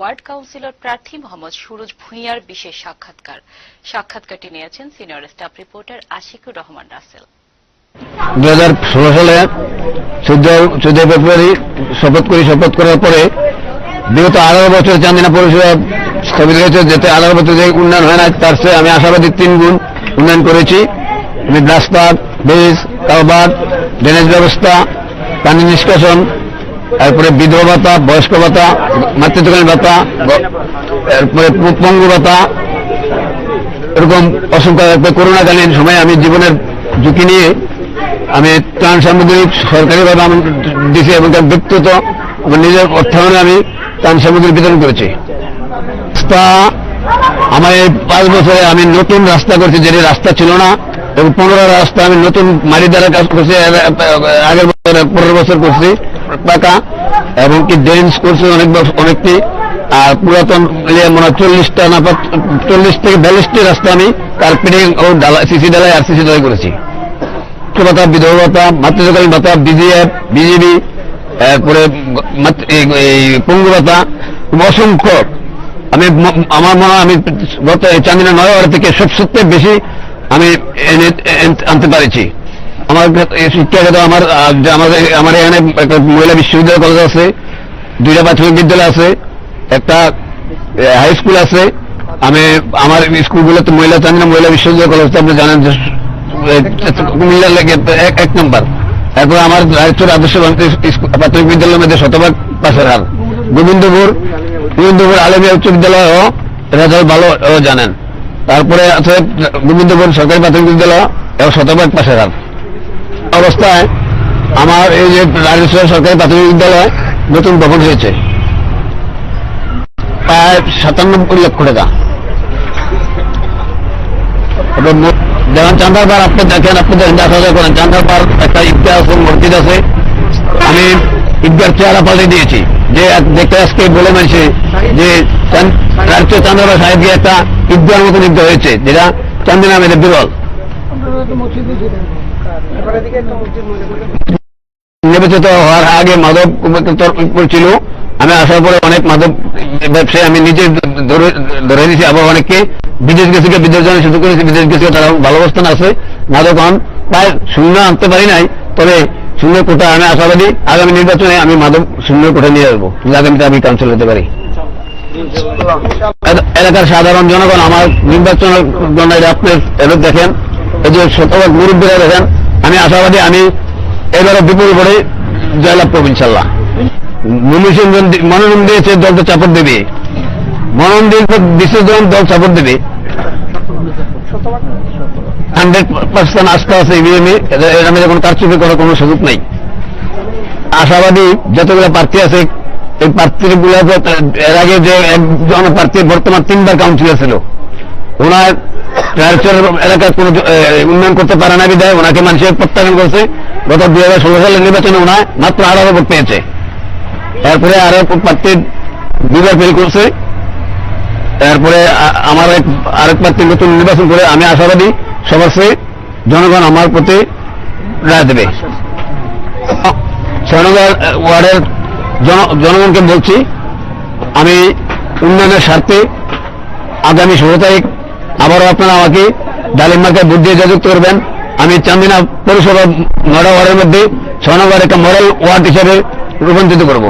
Ward councillor প্রার্থী মোহাম্মদ সুরজ ভূঁইয়ার বিশেষ সাক্ষাৎকার। সাক্ষাৎকারটি নিয়েছেন senior staff reporter Ashikur Rahman Rasel. দু হাজার ষোলো সালে চোদ্দ চোদ্দ ফেব্রুয়ারি শপথ করি, শপথ করার পরে বিগত আঠারো বছর চান্দিনা পৌরসভা স্থগিত হয়েছে, যেতে আঠারো বছর যে উন্নয়ন হয় না, তার চেয়ে আমি আশাবাদী তিন গুণ উন্নয়ন করেছি। রাস্তা, ব্রিজ, কালবাট ড্রেনেজ ব্যবস্থা, পানি নিষ্কাশন তারপরে বিধবা ভাতা, বয়স্ক ভাতা, মাতৃত্বকালীন ভাতা তারপরে পঙ্গু ভাতা, এরকম অসংখ্য একবার করোনাকালীন সময়ে আমি জীবনের ঝুঁকি নিয়ে আমি ত্রাণ সামগ্রী সরকারিভাবে আমি দিছি এবং তার ব্যক্তিগত আমার নিজের অর্থায়নে আমি ত্রাণ সামগ্রী বিতরণ করেছি। রাস্তা আমার এই পাঁচ বছরে আমি নতুন রাস্তা করছি, যেটি রাস্তা ছিল না, এবং পনেরো রাস্তা আমি নতুন মারি দ্বারা কাজ করছি আগের বছর পনেরো বছর করছি। পাকা এবং কি করছি অনেক অনেকটি আর পুরাতন ইয়ে মনে হয় চল্লিশটা না চল্লিশ থেকে বিয়াল্লিশটি রাস্তা আমি কার্পেটিং ও ডালা সিসি ডালাই আর সিসি ডালাই করেছি। ভাতা বিধবা ভাতা মাতৃত্বকালীন ভাতা বিজিএফ বিজেপি তারপরে পঙ্গু ভাতা অসংখ্য। আমি আমার মনে হয় আমি গত চান্দিনা নয় থেকে সবসের বেশি আমি আনতে পেরেছি। আমার গত- শিক্ষাগত আমার আমার এখানে মহিলা বিশ্ববিদ্যালয় কলেজ আছে, দুইটা প্রাথমিক বিদ্যালয় আছে, একটা হাই স্কুল আছে। আমি, আমার স্কুলগুলোতে মহিলা চান্দিনা মহিলা বিশ্ববিদ্যালয় কলেজ আপনি জানেন যে এক নম্বর। এরপর আমার রায়চুর আদর্শ প্রাথমিক বিদ্যালয়ের মধ্যে শতভাগ পাশের হার গোবিন্দপুর গোবিন্দপুর আলমিয়া উচ্চ বিদ্যালয়ও রেজাল্ট ভালো জানেন। তারপরে আছে গোবিন্দপুর সরকারি প্রাথমিক বিদ্যালয় এবং শতভাগ পাশের হার অবস্থায় আমার এই যে রাজেশ্বর সরকারি প্রাথমিক বিদ্যালয় নতুন ভবন হয়েছে। প্রায় সাতান্নব্বই লক্ষ টাকা। যেমন চান্দারবার আপনি দেখেন আপনি দেখেন, দেখা যায় করেন চান্দারবার একটা ঈদগাহ আছে, মসজিদ আছে। আমি ঈদগার চেহারা পাল্টে দিয়েছি। যে দেখতে আজকে বলে মানছে যে চান- রাষ্ট্রীয় চান্দারবার সাহেব একটা ঈদগার মতো ঈদগাহ হয়েছে, যেটা চান্দিনা মেয়েদের বিরল নির্বাচিত হওয়ার আগে মাদক ছিল। আমি আসার পরে অনেক মাদক ব্যবসায়ী আমি নিজে ধরে দিয়েছি আবার অনেককে বিদেশ গেছে বিদেশ জানার সুযোগ করেছি, বিদেশ গেছে তারা ভালো অবস্থান আছে। মাদক হন প্রায় শূন্য আনতে পারি নাই, তবে শূন্য কোটা আমি আশাবাদী, আগামী নির্বাচনে আমি মাদক শূন্য কোটা নিয়ে আসব। আগামীতে আমি কাউন্সিল হতে পারি। এলাকার সাধারণ জনগণ, আমার নির্বাচনের জন্য আপনার এবার দেখেন এই যে শতভাগ মুরব্বীরা দেখেন, আমি আশাবাদী, আমি বিপুল করে জয়লাভ করব ইনশাল্লাহ। মনুষ্য মনোনয়ন দিয়েছে চাপড় দেবে দিয়েছে দল চাপড় দেবে হান্ড্রেড পার্সেন্ট আস্থা আছে ইভিএমে কোনো কারচুপি করার কোনো সুযোগ নাই। আশাবাদী যতগুলো প্রার্থী আছে, এই প্রার্থী প্রার্থীগুলো এর আগে যে একজন প্রার্থী বর্তমান তিনবার কাউন্সিলর ছিল, ওনার রায়চর এলাকার কোন উন্নয়ন করতে পারে না বিধায় ওনাকে মানুষের প্রত্যাখ্যান করছে। গত দুই হাজার ষোলো সালের নির্বাচনে ওনার মাত্র আঠারো ভোট পেয়েছে। তারপরে আরও প্রার্থী দুবার ফেল করছে। তারপরে আমার এক, আরেক প্রার্থী নতুন নির্বাচন করে আমি আশাবাদী সবার চেয়ে জনগণ আমার প্রতি রায় দেবে। শ্রীনগর ওয়ার্ডের জনগণকে বলছি, আমি উন্নয়নের স্বার্থে আগামী ষোলো তারিখ আবারও আপনারা আমাকে ডালিম বুদ্ধি যোগাযোগ করবেন। আমি চান্দিনা পৌরসভা নড়া ওয়ার্ডের মধ্যে ছয় নম্বর একটা মডেল ওয়ার্ড হিসেবে রূপান্তরিত করব।